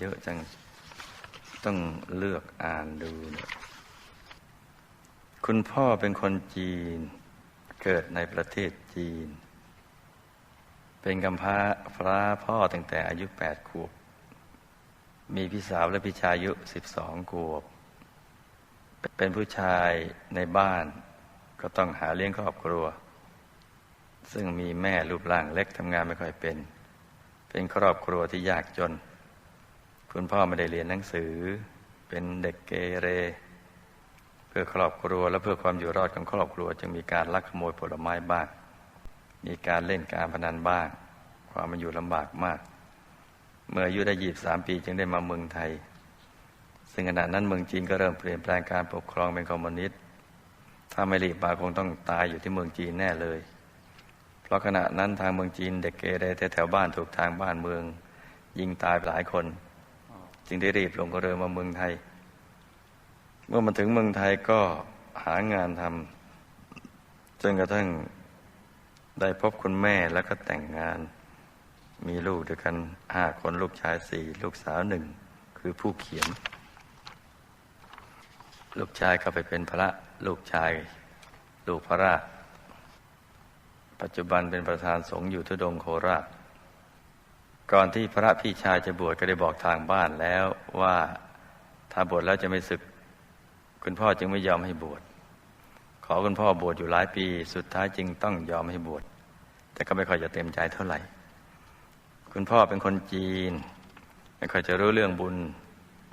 เยอะจัง ต้องเลือกอ่านดูนี่ยคุณพ่อเป็นคนจีน เกิดในประเทศจีน เป็นกำพร้าฟ้าพ่อตั้งแต่อายุแปดขวบ มีพี่สาวและพี่ชายอายุสิบสองขวบ เป็นผู้ชายในบ้านก็ต้องหาเลี้ยงครอบครัว ซึ่งมีแม่รูปร่างเล็กทำงานไม่ค่อยเป็น เป็นครอบครัวที่ยากจน คุณพ่อไม่ได้เรียนหนังสือ เป็นเด็กเกเร เพื่อครอบครัวและเพื่อความอยู่รอดของครอบครัว จึงมีการลักขโมยผลไม้บ้าง มีการเล่นการพนันบ้าง ความมันอยู่ลำบากมาก เมื่ออายุได้ยีบสามปีจึงได้มาเมืองไทย ซึ่งขณะนั้นเมืองจีนก็เริ่มเปลี่ยนแปลงการปกครองเป็นคอมมิวนิสต์ถ้าไม่รีบมาคงต้องตายอยู่ที่เมืองจีนแน่เลย เพราะขณะนั้นทางเมืองจีนเด็กเกเรแถวบ้านถูกทางบ้านเมือง ยิงตายหลายคน จึงได้รีบลงกระเรือมาเมืองไทย เมื่อมาถึงเมืองไทยก็หางานทำจนกระทั่งได้พบคุณแม่แล้วก็แต่งงาน มีลูกด้วยกันห้าคนลูกชายสี่ลูกสาวหนึ่งคือผู้เขียน ลูกชายก็ไปเป็นพระลูกชาย ลูกพระราชปัจจุบันเป็นประธานสงฆ์อยู่ทุดงโคราช ก่อนที่พระพี่ชายจะบวชก็ได้บอกทางบ้านแล้วว่าถ้าบวชแล้วจะไม่ศึก คุณพ่อจึงไม่ยอมให้บวชขอคุณพ่อบวชอยู่หลายปี สุดท้ายจึงต้องยอมให้บวชแต่ก็ไม่ค่อยจะเต็มใจเท่าไหร่ คุณพ่อเป็นคนจีน ไม่ค่อยจะรู้เรื่องบุญ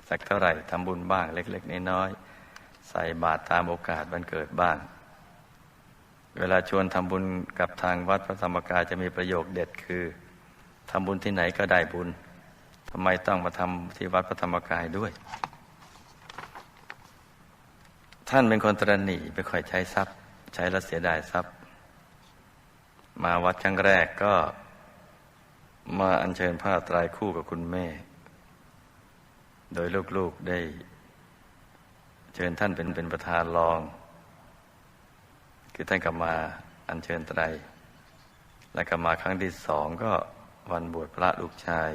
สักเท่าไหร่ทำบุญบ้างเล็ก ๆ น้อยๆใส่บาตรตามโอกาสวันเกิดบ้าง เวลาชวนทำบุญกับทางวัดพระธรรมกายจะมีประโยคเด็ดคือ ทำบุญที่ไหนก็ได้บุญทำไมต้องมาทำที่วัดพระธรรมกายด้วย ท่านเป็นคนตรณีไม่ค่อยใช้ทรัพย์ ใช้แล้วเสียดายทรัพย์ มาวัดครั้งแรกก็มาอัญเชิญผ้าตรายคู่กับคุณแม่ โดยลูกๆได้ เชิญท่านเป็นเป็นประธานรอง คือท่านกลับมาอัญเชิญไตร และกลับมาครั้งที่สองก็ วันบวชพระลูกชาย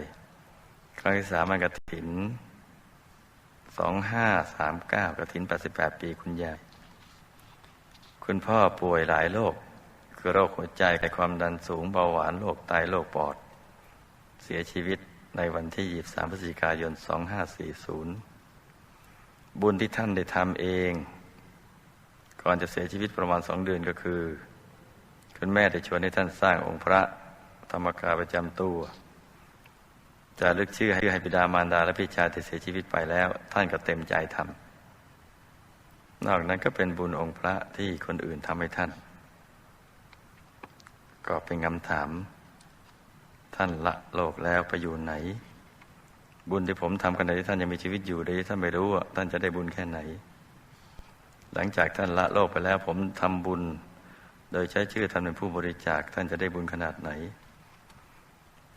ครั้งที่สามกระถินสองห้าสามเก้ากระถินแปดสิบแปดปีคุณยาย คุณพ่อป่วยหลายโรคคือโรคหัวใจไขความดันสูงเบาหวานโรคไตโรคปอด เสียชีวิตในวันที่ 23 พฤศจิกายน 2540 บุญที่ท่านได้ทำเอง ก่อนจะเสียชีวิตประมาณสองเดือนก็คือ คุณแม่ได้ชวนให้ท่านสร้างองค์พระ ธรรมกายประจำตัวจะลึกชื่อให้ให้บิดามารดาและพี่ชายที่เสียชีวิตไปแล้ว ท่านก็เต็มใจทำนอกนั้นก็เป็นบุญองค์พระที่คนอื่นทำให้ท่าน ก็เป็นคำถาม ท่านละโลกแล้วไปอยู่ไหน บุญที่ผมทำขณะที่ท่านยังมีชีวิตอยู่โดยท่านไม่รู้ว่าท่านจะได้บุญแค่ไหน หลังจากท่านละโลกไปแล้ว ผมทำบุญ โดยใช้ชื่อท่านเป็นผู้บริจาคท่านจะได้บุญขนาดไหน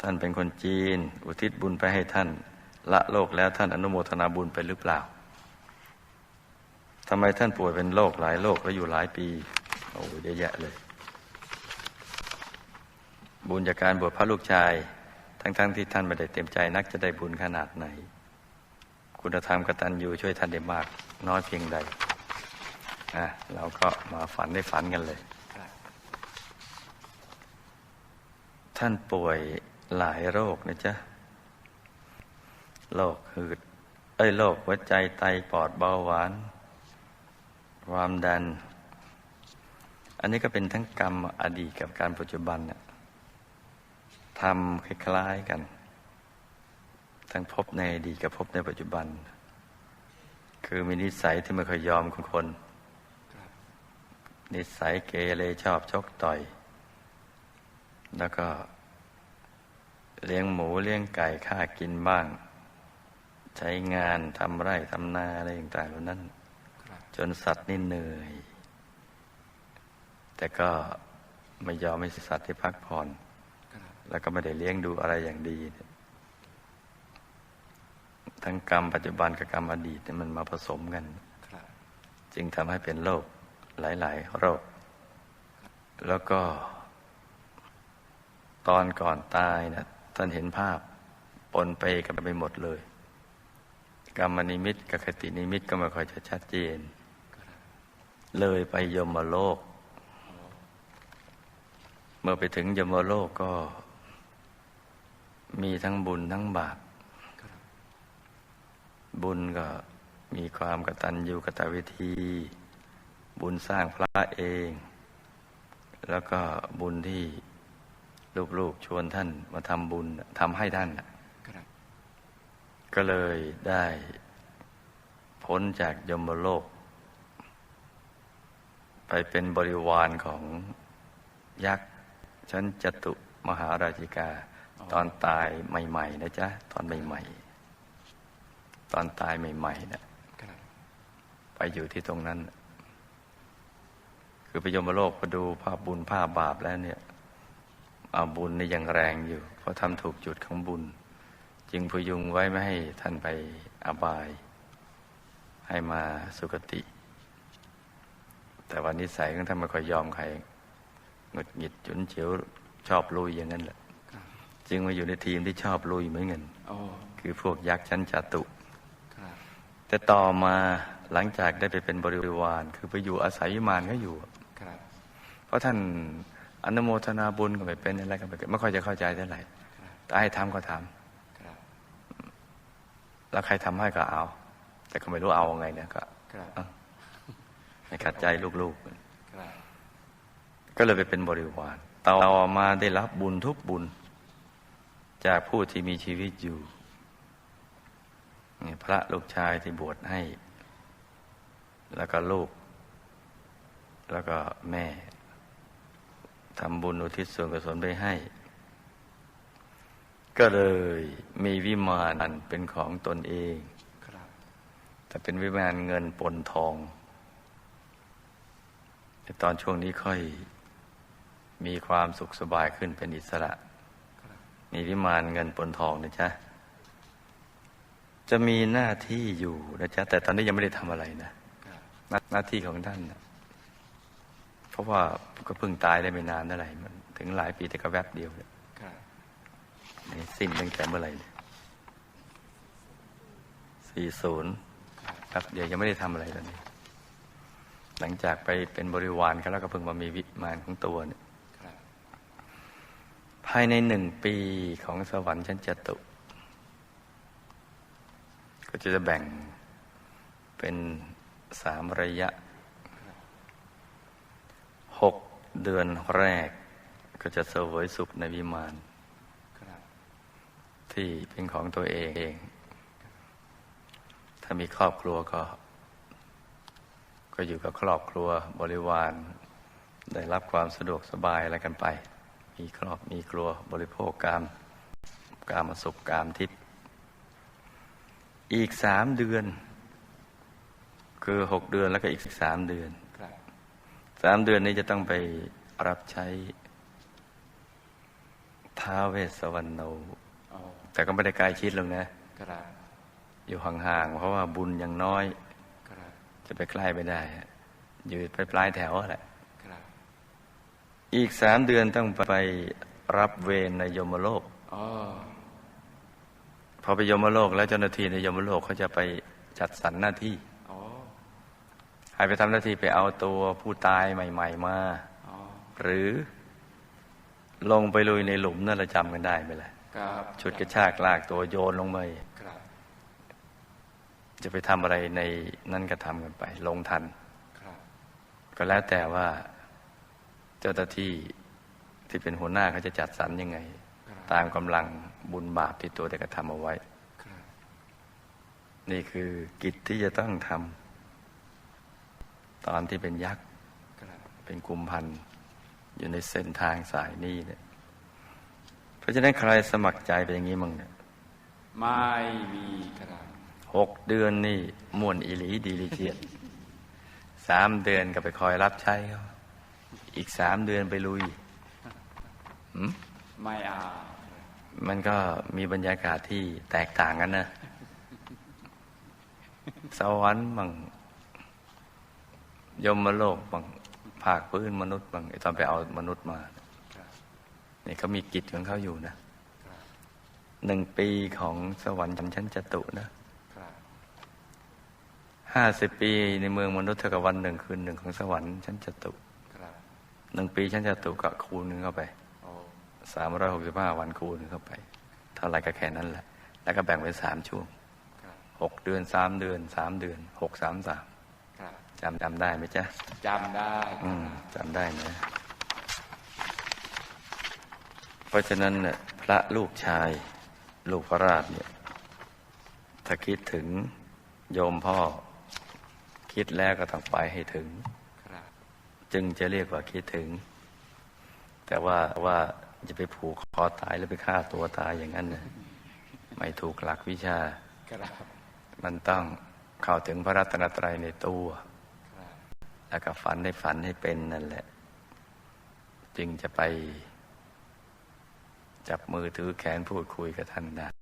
ท่านเป็นคนจีน อุทิศบุญไปให้ท่าน ละโลกแล้วท่านอนุโมทนาบุญไปหรือเปล่าทำไมท่านป่วยเป็นโรคหลายโรคแล้วอยู่หลายปี โอ้ยเยอะแยะเลย บุญจากการบวชพระลูกชาย ทั้งๆทที่ท่านไม่ได้เต็มใจนักจะได้บุญขนาดไหน คุณธรรมกตัญญูช่วยท่านได้มาก น้อยเพียงใดอะเราก็มาฝันได้ฝันกันเลย ท่านป่วย หลายโรคนะจ๊ะ โรคหืด เอ้ยโรคหัวใจไตปอดเบาหวาน ความดัน อันนี้ก็เป็นทั้งกรรมอดีตกับการปัจจุบันเนี่ยทำคล้ายๆกัน ทั้งพบในอดีตกับพบในปัจจุบัน คือมีนิสัยที่ไม่ค่อยยอมคนคนนิสัยเกเรชอบชกต่อย แล้วก็ เลี้ยงหมูเลี้ยงไก่ฆ่ากินบ้าง ใช้งานทำไร่ทำนาอะไรต่างๆเหล่านั้น จนสัตว์นี่เหนื่อย แต่ก็ไม่ยอมให้สัตว์ที่พักผ่อน แล้วก็ไม่ได้เลี้ยงดูอะไรอย่างดี ทั้งกรรมปัจจุบันกับกรรมอดีตมันมาผสมกัน จึงทำให้เป็นโรคหลาย ๆ โรค แล้วก็ตอนก่อนตายนะ ท่านเห็นภาพปนไปกันไปหมดเลยกรรมนิมิตกับคตินิมิตก็ไม่ค่อยจะชัดเจน เลยไปยมโลก เมื่อไปถึงยมโลกก็ มีทั้งบุญทั้งบาปบุญก็มีความกตัญญูกตเวทีบุญสร้างพระเอง แล้วก็บุญที่ ลูกๆชวนท่านมาทำบุญทำให้ท่านน่ะครับก็เลยได้พ้นจากยมโลก ไปเป็นบริวารของยักษ์ชั้นจตุมหาราชิกา ตอนตายใหม่ ๆ นะจ๊ะ ตอนใหม่ๆ ตอนตายใหม่ๆนะครับไปอยู่ที่ตรงนั้น คือไปยมโลกพอดูภาพบุญภาพบาปแล้วเนี่ยเอาบุญนี่ยังแรงอยู่ เพราะทำถูกจุดของบุญ จึงพยุงไว้ไม่ให้ท่านไปอบาย ให้มาสุคติ แต่วันนิสัยของท่านไม่ค่อยยอมใครหงุดหงิดจุนเฉียวชอบลุยอย่างนั้นแหละครับจึงมาอยู่ในทีมที่ชอบลุยเหมือนกันโอ้คือพวกยักษ์ชั้นจตุครับแต่ต่อมาหลังจากได้ไปเป็นบริวาร คือไปอยู่อาศัยวิมานก็อยู่ครับเพราะท่าน อนุโมทนาบุญก็ไม่เป็นอะไรก็ไม่เป็นไม่ค่อยจะเข้าใจเท่าไหร่ครับแต่ให้ทำก็ทำครับแล้วใครทำให้ก็เอา แต่ก็ไม่รู้เอาไงเนี่ยก็ครับเอ้าไม่ขัดใจลูกครับๆก็เลยไปเป็นบริวารต่อมาได้รับบุญทุกบุญ จากผู้ที่มีชีวิตอยู่นี่พระลูกชายที่บวชให้ แล้วก็ลูก แล้วก็แม่ ทำบุญอุทิศส่วนกุศลไปให้ ก็เลยมีวิมานเป็นของตนเองแต่เป็นวิมานเงินปนทองแต่ตอนช่วงนี้ค่อยมีความสุขสบายขึ้นเป็นอิสระ มีวิมานเงินปนทองนะจ๊ะ จะมีหน้าที่อยู่นะจ๊ะ แต่ตอนนี้ยังไม่ได้ทำอะไรนะ หน้าที่ของท่านนะ ราะว่าก็เพิ่งตายได้ไม่นานเท่าไหร่มันถึงหลายปีแต่ก็แวบเดียวเลยครับนี่สิ้นตั้งแต่เมื่อไหร่สี่ศูนย์ครับครับเดี๋ยวยังไม่ได้ทำอะไรตอนนี้ หลังจากไปเป็นบริวารเขาแล้วก็เพิ่งมามีวิมานของตัวเนี่ยครับภายในหนึ่งปีของสวรรค์ชั้นจตุ ก็จะแบ่งเป็นสามระยะ หก เดือนแรกก็จะเสวยสุขในวิมานครับที่เป็นของตัวเอง ถ้ามีครอบครัวก็ ก็อยู่กับครอบครัวบริวารได้รับความสะดวกสบายอะไรกันไป มีครอบมีครัวบริโภคกามกามสุขกามทิพย์อีกสามเดือน คือหกเดือนแล้วก็อีกสามเดือนครับสามเดือนนี้จะต้องไปรับใช้ท้าวเวสสวรรณโนโอ้แต่ก็ไม่ได้ใกล้ชิดหรอกนะครับอยู่ห่างๆเพราะว่าบุญยังน้อยครับจะไปใกล้ไม่ได้ อยู่ไปปลายแถวแหละครับอีกสามเดือนต้องไปรับเวรในยมโลกโอ้พอไปยมโลกแล้วเจ้าหน้าที่ในยมโลกเขาจะไปจัดสรรหน้าที่โอ้ ให้ไปทำหน้าที่ไปเอาตัวผู้ตายใหม่ ๆ มาโอ้หรือลงไปลุยในหลุมนั่นเราจำกันได้ไหมล่ะครับชุดกระชากลากตัวโยนลงไปครับจะไปทำอะไรในนั่นก็ทำกันไป ลงทันครับก็แล้วแต่ว่าเจ้าหน้าที่ที่เป็นหัวหน้าเขาจะจัดสรรยังไงครับตามกำลังบุญบาปที่ตัวได้กระทำเอาไว้ครับนี่คือกิจที่จะต้องทำ ตอนที่เป็นยักษ์ครับเป็นกุมพันธ์อยู่ในเส้นทางสายนี้เนี่ยเพราะฉะนั้นใครสมัครใจเป็นอย่างนี้มั่งเนี่ยไม่มีครับหกเดือนนี่ม่วนอีหลีดีลิเจียดสามเดือนก็ไปคอยรับใช้เขาอีกสามเดือนไปลุยหืมไม่เอามันก็มีบรรยากาศที่แตกต่างกันนะสวรรค์บาง ยมโลกบางภาคพื้นมนุษย์บางไอตอนไปเอามนุษย์มาครับเนี่ยเขามีกิจของเขาอยู่นะครับหนึ่งปีของสวรรค์ชั้นจตุนะครับห้าสิบปีในเมืองมนุษย์เท่ากับวันหนึ่งคืนหนึ่งของสวรรค์ชั้นจตุครับหนึ่งปีชั้นจตุก็คูณหนึ่งเข้าไปโอ้สามร้อยหกสิบห้าวันคูณเข้าไป เท่าไหรก็แค่นั้นแหละ แล้วก็แบ่งเป็นสามช่วงครับหกเดือนสามเดือนสามเดือนหกสามสามครับ จำจำได้ไหมจ๊ะจำได้คอืรับมจำได้นะเพราะฉะนั้นเนี่ยพระลูกชาย ลูกพระราชเนี่ยถ้าคิดถึงโยมพ่อ คิดแล้วก็ต้องไปให้ถึงครับจึงจะเรียกว่าคิดถึง แต่ว่าว่าจะไปผูกคอตายแล้วไปฆ่าตัวตายอย่างนั้นนะไม่ถูกหลักวิชาครับมันต้องเข้าถึงพระรัตนตรัยในตัวครับ แล้วก็ฝันให้ฝันให้เป็นนั่นแหละ จึงจะไป จับมือถือแขนพูดคุยกับท่านได้